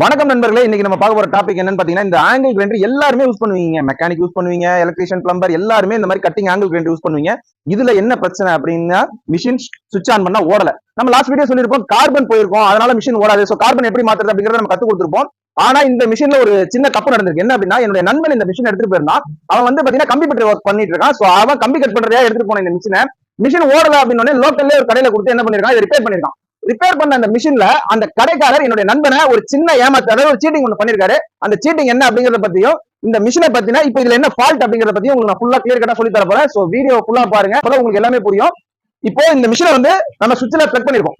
வணக்கம் நண்பர்களே இன்னைக்கு நம்ம பார்க்க போற டாபிக் என்னன்னு பாத்தீங்கன்னா இந்த ஆங்கிள் கிரைண்டர் எல்லாருமே யூஸ் பண்ணுவீங்க. மெக்கானிக் யூஸ் பண்ணுவீங்க எலக்ட்ரீஷியன் பிளம்பர் எல்லாருமே இந்த மாதிரி கட்டிங் ஆங்கிள் கிரைண்டர் யூஸ் பண்ணுவீங்க. இதுல என்ன பிரச்சனை அப்படின்னா மிஷின் சுவிட்ச் ஆன் பண்ணா ஓடல. நம்ம லாஸ்ட் வீடியோ சொல்லிருப்போம் கார்பன் போயிருக்கோம் அதனால மிஷின் ஓடாது. சோ கார்பன் எப்படி மாத்துறது அப்படிங்கறத நம்ம கத்து கொடுத்துருப்போம். ஆனா இந்த மிஷின்ல ஒரு சின்ன தப்பு நடந்திருக்கு. என்ன அப்படின்னா என்னுடைய நண்பன் இந்த மிஷின் எடுத்துட்டு போயிருந்தான். அவன் வந்து பாத்தீங்கன்னா கம்பி பற்றி ஒர்க் பண்ணிட்டு இருக்கான். சோ அவன் கம்பி கட் பண்றதா எடுத்துட்டு போன இந்த மிஷினை மிஷின் ஓடல அப்படின்னு லோக்கல்ல ஒரு கடையில கொடுத்து என்ன பண்ணிருக்கான்? ரிப்பேர் பண்ணிருக்கான். ரிப்பேர் பண்ண அந்த மிஷின்ல அந்த கடைக்காரர் என்னுடைய நண்பனை ஒரு சின்ன ஏமாத்து அதாவது ஒரு சீட்டிங் ஒன்று பண்ணிருக்காரு. அந்த சீட்டிங் என்ன அப்படிங்கறத பத்தியும் இந்த மிஷினை பத்தினா இப்போ இதுல என்ன ஃபால்ட் அப்படிங்கறத பத்தியும் உங்களுக்கு நான் ஃபுல்லா கிளியர் கட்டா சொல்லி தர போறேன். சோ வீடியோ ஃபுல்லா பாருங்க. உங்களுக்கு எல்லாமே புரியும். இப்போ இந்த மிஷினை வந்து நம்ம சுவிட்ச்ல பிளக் பண்ணிருக்கோம்.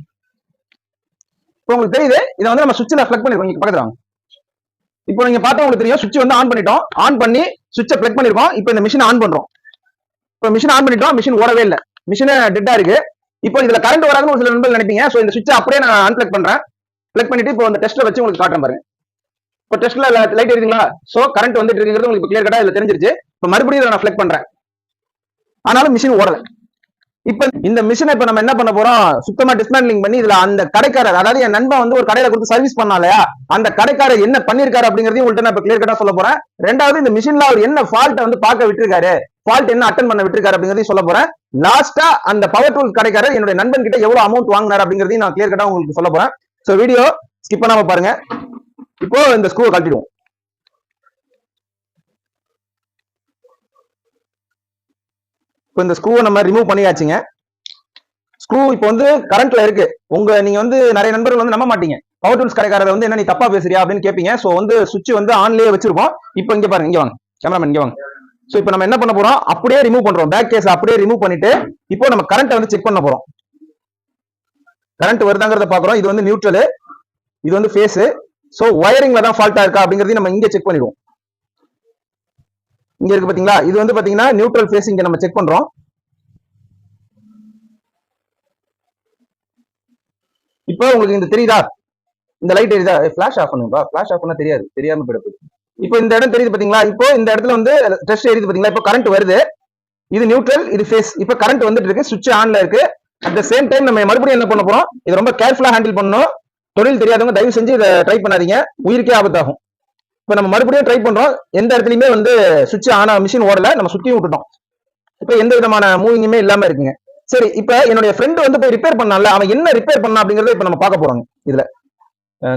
இப்போ உங்களுக்கு தெரியுது இதை வந்து நம்ம சுவிட்ச்ல பிளக் பண்ணிருக்கோம். இங்க பக்கத்துல வாங்க. இப்போ நீங்க பார்த்தா உங்களுக்கு தெரியும் சுவிட்ச் வந்து ஆன் பண்ணிட்டோம். ஆன் பண்ணி சுவிட்சை பிளக் பண்ணிருக்கோம். இப்போ இந்த மிஷினை ஆன் பண்றோம். இப்போ மிஷின் ஆன் பண்ணிட்டோம். மிஷின் ஓடவே இல்லை. மிஷினே டெட்டா இருக்கு. இப்போ இதுல கரண்ட் வராதுன்னு ஒரு சில நண்பர்கள் நினைப்பீங்க. சோ இந்த சுவிட்ச் அப்படியே நான் அன்பிளக் பண்றேன். பிளக் பண்ணிட்டு இப்போ இந்த டெஸ்ட்ல வச்சு உங்களுக்கு காட்டுறேன் பாருங்க. இப்போ டெஸ்ட்ல லைட் எரியுதுங்களா? சோ கரண்ட் வந்துட்டு இருக்குங்கிறது உங்களுக்கு கிளியர் கட்டா இதுல தெரிஞ்சிருச்சு. இப்போ மறுபடியும் நான் ஃபிளக் பண்றேன். ஆனாலும் மிஷின் ஓடல. இப்ப இந்த மிஷினை இப்ப நம்ம என்ன பண்ண போறோம்? சுத்தமா டிஸ்மேண்ட்லிங் பண்ணி இதுல அந்த கடைக்காரர் அதாவது என் நண்பன் வந்து ஒரு கடையில கொடுத்து சர்வீஸ் பண்ணா இல்லையா? அந்த கடைக்காரர் என்ன பண்ணிருக்காரு அப்படிங்கறதையும் உங்கள்ட்ட நான் இப்ப கிளியர் கட்டா சொல்ல போறேன். ரெண்டாவது இந்த மிஷின்ல அவர் என்ன ஃபால்ட்டை வந்து பார்க்க விட்டுருக்காரு? ஃபால்ட் என்ன அட்டன் பண்ண விட்டுருக்காரு அப்படிங்கறதையும் சொல்ல போறேன். லாஸ்டா அந்த பவர் டூல் கடைக்காரர் என்னுடைய நண்பன் கிட்ட எவ்வளவு அமௌண்ட் வாங்கினார் அப்படிங்கறதையும் நான் கிளியர் கட்டா உங்களுக்கு சொல்ல போறேன். சோ வீடியோ ஸ்கிப் பண்ணாம பாருங்க. இப்போ இந்த ஸ்க்ரூவை கழட்டிடுவோம். இப்போ இந்த ஸ்க்ரூவை நம்ம ரிமூவ் பண்ணியாச்சுங்க. ஸ்க்ரூ இப்போ வந்து கரண்ட்ல இருக்கு. உங்க நீங்க வந்து நிறைய நண்பர்கள் வந்து நம்ப மாட்டீங்க. பவர் டூல்ஸ் கடைக்காரரை வந்து என்ன நீ தப்பா பேசுறியா? அப்படின்னு கேட்பீங்க சோ வந்து சுவிட்ச் வந்து ஆன்லயே வச்சிருக்கோம் இப்போ இங்க பாருங்க இங்க வாங்க. கேமராமேன் இங்க வாங்க. சோ இப்போ நம்ம என்ன பண்ண போறோம்? அப்படியே ரிமூவ் பண்றோம். பேக் கேஸ் அப்படியே ரிமூவ் பண்ணிட்டு இப்போ நம்ம கரண்ட் வந்து செக் பண்ண போறோம். கரண்ட் வருதாங்கிறத பாக்குறோம். இது வந்து நியூட்ரல் இது வந்து ஃபேஸ் சோ ஒயரிங்ல தான் ஃபால்ட்டா இருக்கா அப்படிங்கறதையும் நம்ம இங்க செக் பண்ணிடுவோம். இங்க இருக்கு பாத்தீங்களா? இது வந்து பாத்தீங்கன்னா நியூட்ரல் ஃபேஸ் இங்க நம்ம செக் பண்றோம். இப்போ உங்களுக்கு இந்த தெரியுதா? இந்த லைட் எரியுதா ஃபிளாஷ் ஆஃப் பண்ணுப்பா ஃபிளாஷ் ஆஃப் பண்ணா தெரியாது. தெரியாம போயிடுது இப்போ இந்த இடம் தெரியுது பாத்தீங்களா? இப்போ இந்த இடத்துல வந்து டெஸ்ட் எரியுது பாத்தீங்களா? இப்போ கரண்ட் வருது. இது நியூட்ரல் இது ஃபேஸ் இப்போ கரண்ட் வந்துட்டு இருக்கு சுவிட்ச் ஆன்ல இருக்கு. அட் த சேம் டைம் நம்ம மறுபடியும் என்ன பண்ண போறோம்? இது ரொம்ப கேர்ஃபுல்லா ஹேண்டில் பண்ணணும். தொழில் தெரியாதவங்க தயவு செஞ்சு இதை ட்ரை பண்ணாதீங்க. உயிருக்கே ஆபத்தாகும். இப்போ நம்ம மறுபடியும் ட்ரை பண்றோம். எந்த இடத்துலயுமே வந்து சுவிட்ச் ஆன மிஷின் ஓடல. நம்ம சுத்தியும் விட்டுட்டோம். இப்போ எந்த விதமான மூவிங்குமே இல்லாம இருக்குங்க. சரி இப்ப என்னுடைய ஃப்ரெண்ட் வந்து போய் ரிப்பேர் பண்ணால அவன் என்ன ரிப்பேர் பண்ணா அப்படிங்கறத இப்ப நம்ம பார்க்க போறோம் இதுல.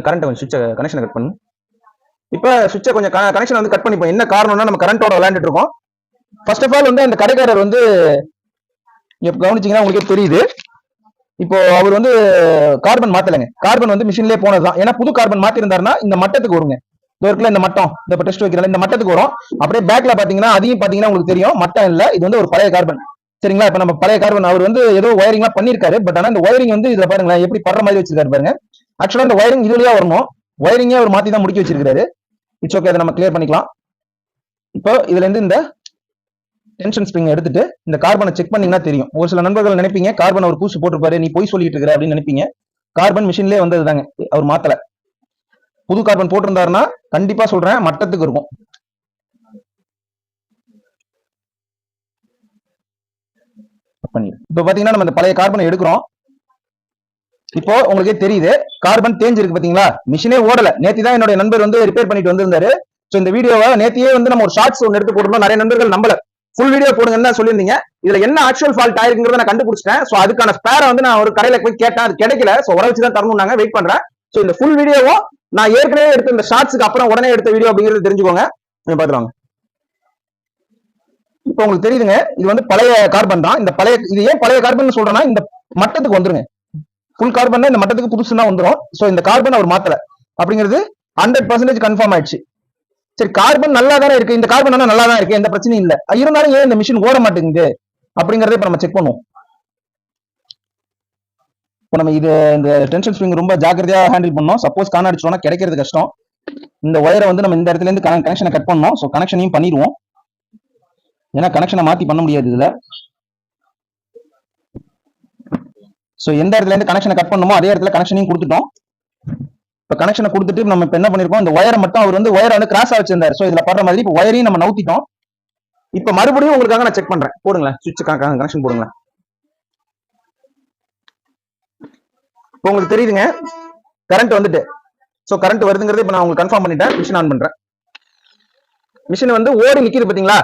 கரண்ட் சுவிட்ச கனெக்ஷன் கட் பண்ணு. இப்போ சுவிட்சை கொஞ்சம் கனெக்ஷன் வந்து கட் பண்ணிப்போம். என்ன காரணம்னா நம்ம கரண்டோட விளையாண்டுட்டு இருக்கோம். ஃபர்ஸ்ட் ஆஃப் ஆல் வந்து அந்த கடைக்காரர் வந்து இங்க கவனிச்சீங்கன்னா உங்களுக்கே தெரியுது. இப்போ அவர் வந்து கார்பன் மாத்தலைங்க. கார்பன் வந்து மிஷின்லயே போனதுதான். ஏன்னா புது கார்பன் மாத்திருந்தாருன்னா இந்த மட்டத்துக்கு வருங்க. இந்த இருக்குல்ல இந்த மட்டம். இந்த டெஸ்ட் வைக்கிறாங்க இந்த மட்டத்துக்கு வரும். அப்படியே பேக்ல பாத்தீங்கன்னா அதையும் பாத்தீங்கன்னா உங்களுக்கு தெரியும். மட்டம் இல்ல இது வந்து ஒரு பழைய கார்பன் சரிங்களா? இப்ப நம்ம பழைய கார்பன் அவர் வந்து ஏதோ ஒயரிங்லாம் பண்ணிருக்காரு பட் ஆனா இந்த ஒயரிங் வந்து இதுல பாருங்களேன் எப்படி படுற மாதிரி வச்சிருக்காரு பாருங்க. ஆக்சுவலா இந்த ஒயரிங் இதுலயே வரணும். ஒயரிங்கே அவர் மாத்தி தான் முடிக்க வச்சிருக்காரு இட்ஸ் ஓகே அதை நம்ம கிளியர் பண்ணிக்கலாம். இப்போ இதுல இருந்து இந்த டென்ஷன் ஸ்ப்ரிங் எடுத்துட்டு இந்த கார்பனை செக் பண்ணீங்கன்னா தெரியும். ஒரு சில நண்பர்கள் நினைப்பீங்க கார்பன் அவர் பூசு போட்டிருப்பாரு நீ போய் சொல்லிட்டு இருக்கிற அப்படின்னு நினைப்பீங்க. கார்பன் மிஷின்லேயே வந்தது தாங்க அவர் மாத்தல. புது கார்பன் போட்டிருந்தாருன்னா கண்டிப்பா சொல்றேன் மட்டத்துக்கு இருக்கும். இப்ப இப்போ பாத்தீங்கன்னா நம்ம இந்த பழைய கார்பனை எடுக்கிறோம். இப்போ உங்களுக்கே தெரியுது கார்பன் தேஞ்சு இருக்கு பாத்தீங்களா? மிஷினே ஓடல. நேத்தி தான் என்னுடைய நண்பர் வந்து ரிப்பேர் பண்ணிட்டு வந்திருந்தாரு. சோ இந்த வீடியோவை நேத்தியே வந்து நம்ம ஒரு ஷார்ட்ஸ் ஒன்று எடுத்து போட்டுருந்தோம். நிறைய நண்பர்கள் நம்பல. ஃபுல் வீடியோ போடுங்கன்னு சொல்லியிருந்தீங்க. இதுல என்ன ஆக்சுவல் ஃபால்ட் ஆயிருக்குங்கிறத நான் கண்டுபிடிச்சிட்டேன். சோ அதுக்கான ஸ்பேரை வந்து நான் ஒரு கடையில போய் கேட்டேன். அது கிடைக்கல. சோ உர வச்சு தான் தரணும்னாங்க. வெயிட் பண்றேன். சோ இந்த ஃபுல் வீடியோவும் நான் ஏற்கனவே எடுத்த இந்த ஷார்ட்ஸ்க்கு அப்புறம் உடனே எடுத்த வீடியோ அப்படிங்கிறது தெரிஞ்சுக்கோங்க. பாத்துருவாங்க இப்போ உங்களுக்கு தெரியுதுங்க. இது வந்து பழைய கார்பன் தான். இந்த பழைய இது ஏன் பழைய கார்பன் சொல்றேன்னா இந்த மட்டத்துக்கு வந்துருங்க. ஃபுல் கார்பன் இந்த மட்டத்துக்கு புதுசு தான் வந்துரும். சோ இந்த கார்பன் அவர் மாத்தல. அப்படிங்கிறது ஹண்ட்ரட் பர்சன்டேஜ் கன்ஃபார்ம் ஆயிடுச்சு. சரி கார்பன் நல்லா தானே இருக்கு? இந்த கார்பன் ஆனால் நல்லா தான் இருக்கு? எந்த பிரச்சனையும் இல்ல. இருந்தாலும் ஏன் இந்த மிஷின் ஓட மாட்டேங்குது? அப்படிங்கறத இப்ப நம்ம செக் பண்ணுவோம். இப்போ நம்ம இது இந்த டென்ஷன் ஸ்ப்ரிங் ரொம்ப ஜாக்கிரதையா ஹேண்டில் பண்ணோம். சப்போஸ் காண அடிச்சோம்னா கிடைக்கிறது கஷ்டம். இந்த ஒயரை வந்து நம்ம இந்த இடத்துல இருந்து கனெக்ஷனை கட் பண்ணோம். ஸோ கனெக்ஷனையும் பண்ணிடுவோம். ஏன்னா கனெக்ஷனை மாத்தி பண்ண முடியாது இதுல. ஸோ எந்த இடத்துல இருந்து கனெக்ஷனை கட் பண்ணுமோ அதே இடத்துல கனெக்ஷனையும் கொடுத்துட்டோம். இப்போ கனெக்ஷனை கொடுத்துட்டு நம்ம இப்போ என்ன பண்ணிருக்கோம்? இந்த ஒயரை மட்டும் அவர் வந்து ஒயரை வந்து கிராஸ் ஆக வச்சிருந்தார். ஸோ இதில் படுற மாதிரி இப்போ ஒயரையும் நம்ம நவுத்திட்டோம். இப்போ மறுபடியும் உங்களுக்காக நான் செக் பண்ணுறேன் போடுங்களேன். சுவிட்ச் கனெக்ஷன் போடுங்களேன். இப்போ உங்களுக்கு தெரியுதுங்க. கரண்ட் வந்துட்டு. ஸோ கரண்ட் வருதுங்கிறது இப்போ நான் உங்களுக்கு கன்ஃபார்ம் பண்ணிட்டேன். மிஷின் ஆன் பண்றேன். மிஷின் வந்து ஓடி நிற்கிது பார்த்தீங்களா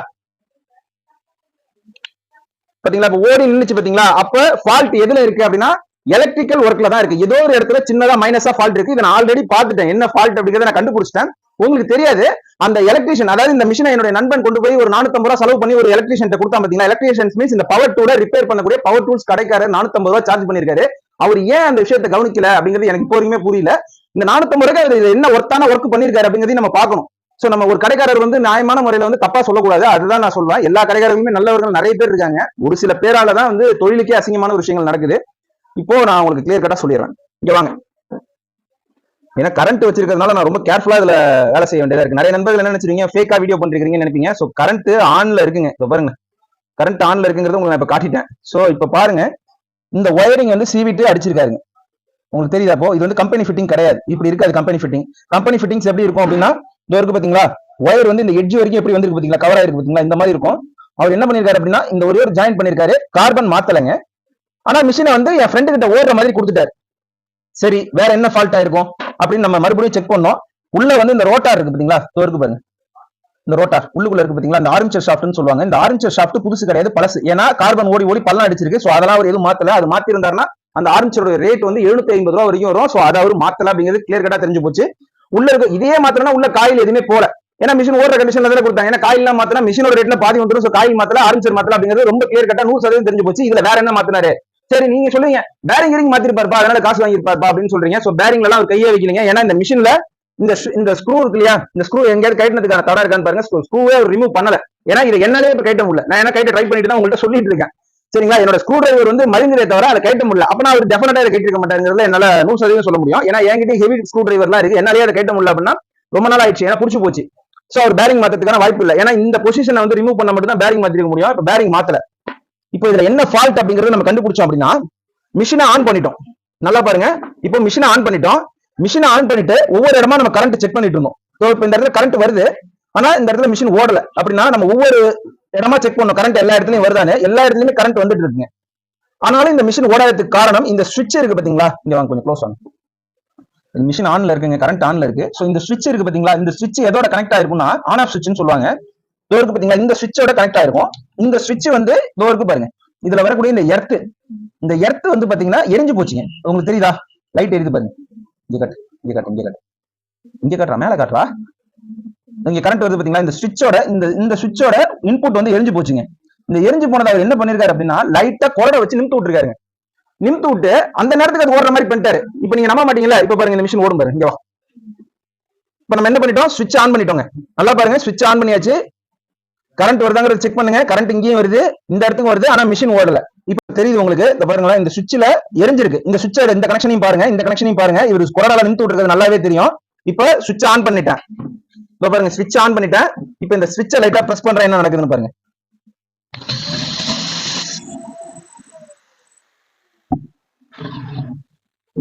பாத்தீங்களா? இப்ப ஓடி நின்னுச்சு பாத்தீங்களா? அப்ப ஃபால்ட் எதுல இருக்கு அப்படின்னா எலக்ட்ரிக்கல் ஒர்க்ல தான் இருக்கு. ஏதோ ஒரு இடத்துல சின்னதா மைனஸா ஃபால்ட் இருக்கு. இதை நான் ஆல்ரெடி பாத்துட்டேன் என்ன ஃபால்ட் அப்படிங்கறத நான் கண்டுபிடிச்சிட்டேன். உங்களுக்கு தெரியாது. அந்த எலக்ட்ரிஷியன் அதாவது இந்த மிஷினை என்னுடைய நண்பன் கொண்டு போய் ஒரு 450 ரூபா செலவு பண்ணி ஒரு எலக்ட்ரிஷியன் கொடுத்தா பாத்தீங்களா? எலக்ட்ரிஷியன்ஸ் மீன்ஸ் இந்த பவர் டூல ரிப்பேர் பண்ணக்கூடிய பவர் டூல்ஸ் கடைக்காரர் 450 ரூபா சார்ஜ் பண்ணிருக்காரு அவர் ஏன் அந்த விஷயத்தை கவனிக்கல அப்படிங்கிறது எனக்கு இப்போ வரைக்குமே புரியல. இந்த 450 ரூபாய் என்ன ஒர்த்தான ஒர்க் பண்ணிருக்காரு அப்படிங்கறதையும் நம்ம பார்க்கணும். சோ நம்ம ஒரு கடைக்காரர் வந்து நியாயமான முறையில வந்து தப்பா சொல்லக்கூடாது. அதுதான் நான் சொல்லுவேன் எல்லா கடைக்காரர்களுமே நல்லவர்கள் நிறைய பேர் இருக்காங்க. ஒரு சில பேரால தான் வந்து தொழிலுக்கே அசிங்கமான ஒரு விஷயங்கள் நடக்குது. இப்போ நான் உங்களுக்கு கிளியர் கட்டா சொல்லிடுறேன். இங்க வாங்க. ஏன்னா கரண்ட் வச்சிருக்கிறதுனால நான் ரொம்ப கேர்ஃபுல்லா இதுல வேலை செய்ய வேண்டியதா இருக்கு. நிறைய நண்பர்கள் என்ன நினைச்சிருக்கீங்க? ஃபேக்கா வீடியோ பண்றீங்கன்னு நினைப்பீங்க. சோ கரண்ட் ஆன்ல இருக்குங்க. இப்போ பாருங்க. கரண்ட் ஆன்ல இருக்குங்கிறது உங்களுக்கு நான் இப்ப காட்டிட்டேன். சோ இப்ப பாருங்க. இந்த ஒயரிங் வந்து சீவிட்டு அடிச்சிருக்காருங்க. உங்களுக்கு தெரியுதா அப்போ? இது வந்து கம்பெனி ஃபிட்டிங் கிடையாது. இப்படி இருக்காது கம்பெனி ஃபிட்டிங் கம்பெனி ஃபிட்டிங்ஸ் எப்படி இருக்கும் அப்படின்னா இதோ இருக்கு பாத்தீங்களா? ஒயர் வந்து இந்த எட்ஜ் வரைக்கும் எப்படி வந்திருக்கு பாத்தீங்களா? கவர் ஆயிருக்கு பாத்தீங்களா? இந்த மாதிரி இருக்கும். அவர் என்ன பண்ணிருக்காரு அப்படின்னா இந்த ஒரே ஒரு ஜாயின் பண்ணிருக்காரு. கார்பன் மாத்தலைங்க. ஆனா மிஷினை வந்து என் ஃப்ரெண்டு கிட்ட ஓடுற மாதிரி கொடுத்துட்டாரு. சரி வேற என்ன ஃபால்ட் ஆயிருக்கும்? அப்படின்னு நம்ம மறுபடியும் செக் பண்ணோம். உள்ள வந்து இந்த ரோட்டார் இருக்கு பாத்தீங்களா? இதோ இருக்கு பாருங்க. இந்த ரோட்டார் உள்ளுக்குள்ள இருக்கு பாத்தீங்களா? இந்த ஆர்மிச்சர் ஷாஃப்ட்னு சொல்லுவாங்க. இந்த ஆர்மிச்சர் ஷாஃப்ட் புதுசு கிடையாது பழசு. ஏன்னா கார்பன் ஓடி ஓடி பள்ளம் அடிச்சிருக்கு. சோ அதெல்லாம் அவர் எதுவும் மாத்தல. அது மாத்தி இருந்தாருன்னா அந்த ஆர்மிச்சரோட ரேட் வந்து 750 ஐம்பது ரூபா வரைக்கும் வரும். சோ அதை அவர் மாத்தல அப்படிங்கிறது கிளியர் கட்டா தெரிஞ்சு போச்சு. உள்ள இருக்க இதே மாத்திரம்னா உள்ள காயில் எதுவுமே போல. ஏன்னா மிஷின் ஓடுற கண்டிஷன்ல தானே கொடுத்தாங்க. ஏன்னா காயில் எல்லாம் மாத்தினா மிஷினோட ரேட்ல பாதி வந்துடும் சோ காயில் மாத்தல ஆர்மிச்சர் மாத்தல அப்படிங்கிறது ரொம்ப கிளியர் கட்டா நூறு சதவீதம் தெரிஞ்சு போச்சு. இதுல வேற என்ன மாத்தினாரு? சரி நீங்க சொல்லுங்க. பேரிங் கிரிங் மாத்திருப்பாருப்பா. அதனால காசு வாங்கியிருப்பாருப்பா அப்படின்னு சொல்றீங்க. சோ பேரிங்ல எல்லாம் அவர் கையே வைக்கலீங்க. ஏன்னா இந்த மிஷின்ல இந்த இந்த ஸ்க்ரூ இருக்கு இல்லையா? இந்த ஸ்க்ரூ எங்கேயாவது கைட்டினதுக்கான தவறா இருக்கான்னு பாருங்க. ஸ்க்ரூவே ரிமூவ் பண்ணல. ஏன்னா இது என்னாலே இப்ப கைட்ட முடியல. நான் என்ன கைட்ட ட்ரை பண்ணிட்டு தான் உங்கள்கிட்ட சொல்லிட்டு இருக்கேன். சரிங்களா? என்னோட ஸ்க்ரூ டிரைவர் வந்து மறிந்ததே தவிர அதை கட்ட முடியல. அப்ப நான் அவர் டெஃபினட்டா இதை கைட்டிருக்க மாட்டேங்கிறதுல என்னால நூறு சதவீதம் சொல்ல முடியும். ஏன்னா என்கிட்ட ஹெவி ஸ்க்ரூ டிரைவர்லாம் இருக்கு. என்னாலே அதை கேட்ட முடியல அப்படின்னா ரொம்ப நாள் ஆயிடுச்சு. ஏன்னா புடிச்சு போச்சு. சோ அவர் பேரிங் மாத்ததுக்கான வாய்ப்பு இல்லை. ஏன்னா இந்த பொசிஷனை வந்து ரிமூவ் பண்ண மட்டும் தான் பேரிங் மாத்திருக்க முடியும். இப்ப பேரிங் மாத்தல. இப்போ இதுல என்ன ஃபால்ட் அப்படிங்கறத நம்ம கண்டுபிடிச்சோம் அப்படின்னா மிஷினை ஆன் பண்ணிட்டோம். நல்லா பாருங்க. இப்போ மிஷினை ஆன் பண்ணிட்டோம். மிஷினை ஆன் பண்ணிட்டு ஒவ்வொரு இடமா நம்ம கரண்ட் செக் பண்ணிட்டு இருந்தோம். இப்போ இந்த இடத்துல கரண்ட் வருது. ஆனா இந்த இடத்துல மிஷின் ஓடல. அப்படின்னா நம்ம ஒவ்வொரு இடமா செக் பண்ணும் கரண்ட் எல்லா இடத்துலயும் வருதானே எல்லா இடத்துலயுமே கரண்ட் வந்துட்டு இருக்குங்க ஆனாலும் இந்த மிஷின் ஓடாததுக்கு காரணம் இந்த சுவிட்ச் இருக்கு பாத்தீங்களா? இங்க வாங்க கொஞ்சம் க்ளோஸ் ஆகும் மிஷின் ஆன்ல இருக்குங்க கரண்ட் ஆன்ல இருக்கு. சோ இந்த சுவிட்ச் இருக்கு பாத்தீங்களா? இந்த சுவிட்ச் எதோட கனெக்ட் ஆயிருக்கும்னா ஆன் ஆஃப் சுவிட்ச்னு சொல்லுவாங்க. இதோ இருக்கு பாத்தீங்களா? இந்த சுவிட்சோட கனெக்ட் ஆயிருக்கும். இந்த சுவிட்ச் வந்து இதோ இருக்கு பாருங்க. இதுல வரக்கூடிய இந்த எர்த் இந்த எர்த் வந்து பாத்தீங்கன்னா எரிஞ்சு போச்சுங்க. உங்களுக்கு தெரியுதா? லைட் எரியுது பாருங்க. இங்க கட்டு இங்க கட்டு இங்க கட்டு. இங்க கட்டுறா மேல காட்டுறா. இங்க கரண்ட் வருது பாத்தீங்களா? இந்த சுவிட்சோட இந்த இந்த சுவிட்சோட இன்புட் வந்து எரிஞ்சு போச்சுங்க. இந்த எரிஞ்சு போனது அவர் என்ன பண்ணிருக்காரு அப்படின்னா லைட்டா கொரட வச்சு நிமித்து விட்டுருக்காருங்க. நிமித்து விட்டு அந்த நேரத்துக்கு அது ஓடுற மாதிரி பண்ணிட்டாரு. இப்ப நீங்க நம்ப மாட்டீங்களா? இப்ப பாருங்க இந்த மிஷின் ஓடும் பாருங்க இங்க இப்ப நம்ம என்ன பண்ணிட்டோம்? சுவிட்ச் ஆன் பண்ணிட்டோங்க. நல்லா பாருங்க சுவிட்ச் ஆன் பண்ணியாச்சு. கரண்ட் வருதாங்கிறத செக் பண்ணுங்க. கரண்ட் இங்கேயும் வருது இந்த இடத்துக்கும் வருது ஆனா மிஷின் ஓடல. இப்ப தெரியுது உங்களுக்கு இந்த பாருங்களா இந்த சுவிட்சில் எரிஞ்சிருக்கு. இந்த சுவிட்சோட இந்த கனெக்ஷனையும் பாருங்க இந்த கனெக்ஷனையும் பாருங்க. இவர் குரடால நிமித்து விட்டுருக்கிறது நல்லாவே தெரியும். இப்ப சுவிட்ச் ஆன் பண்ணிட்டேன். இப்ப பாருங்க சுவிட்ச் ஆன் பண்ணிட்டேன். இப்ப இந்த ஸ்விட்சை லைட்டா பிரஸ் பண்றேன் என்ன நடக்குதுன்னு பாருங்க.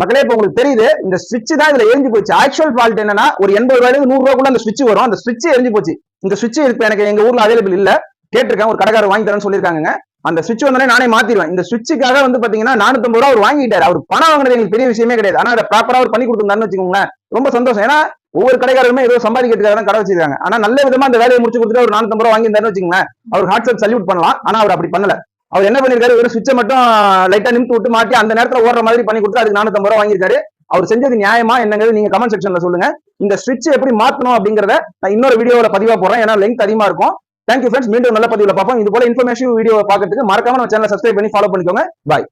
மக்களே இப்போ உங்களுக்கு தெரியுது இந்த ஸ்விட்ச் தான் இதுல எரிஞ்சு போச்சு. ஆக்சுவல் ஃபால்ட் என்னன்னா ஒரு எண்பது ரூபாயிலிருந்து நூறு ரூபாய்க்குள்ள அந்த ஸ்விட்ச் வரும். அந்த ஸ்விட்ச் எரிஞ்சு போச்சு. இந்த ஸ்விட்ச் இப்ப எனக்கு எங்க ஊர்ல அவைலபிள் இல்ல. கேட்டிருக்கேன் ஒரு கடைக்காரர் வாங்கி தரேன்னு சொல்லியிருக்காங்க அந்த சுவிட்ச் வந்தோடனே நானே மாத்திடுவேன். இந்த சுவிட்சுக்காக வந்து பாத்தீங்கன்னா நானூத்தம்பது ரூபா அவர் வாங்கிட்டாரு. அவர் பணம் வாங்குறது எனக்கு பெரிய விஷயமே கிடையாது. ஆனா அதை ப்ராப்பரா அவர் பண்ணி கொடுத்துருந்தாருன்னு வச்சுக்கோங்களேன். ரொம்ப சந்தோஷம். ஏன்னா ஒவ்வொரு கடைக்காரருமே ஏதோ சம்பாதிக்கிறதுக்காக கடை வச்சிருக்காங்க. ஆனா நல்ல விதமா அந்த வேலையை முடிச்சு கொடுத்துட்டு ஒரு நானூத்தம்பது ரூபா வாங்கியிருந்தாருன்னு வச்சுக்கோங்களேன் அவர் ஹாட்ஸ்அப் சல்யூட் பண்ணலாம். ஆனா அவர் அப்படி பண்ணல. அவர் என்ன பண்ணிருக்காரு ஒரு சுவிட்சை மட்டும் லைட்டா நிமித்து விட்டு மாட்டி அந்த நேரத்துல ஓடுற மாதிரி பண்ணி கொடுத்து அதுக்கு நானூத்தம்பது ரூபா வாங்கியிருக்காரு. அவர் செஞ்சது நியாயமா என்னங்கிறது நீங்க கமெண்ட் செக்ஷன்ல சொல்லுங்க. இந்த சுவிட்ச் எப்படி மாத்தணும் அப்படிங்கறத நான் இன்னொரு வீடியோல பதிவா போறேன் ஏன்னா லெங்க் அதிகமா இருக்கும். தேங்க்யூ ஃப்ரெண்ட்ஸ் மீண்டும் நல்ல பதிவில் பார்ப்போம். இது போல இன்ஃபர்மேஷன் வீடியோ பார்க்கறதுக்கு மறக்காம நம்ம சேனல் சப்ஸ்கிரைப் பண்ணி ஃபாலோ பண்ணிக்கோங்க. பாய்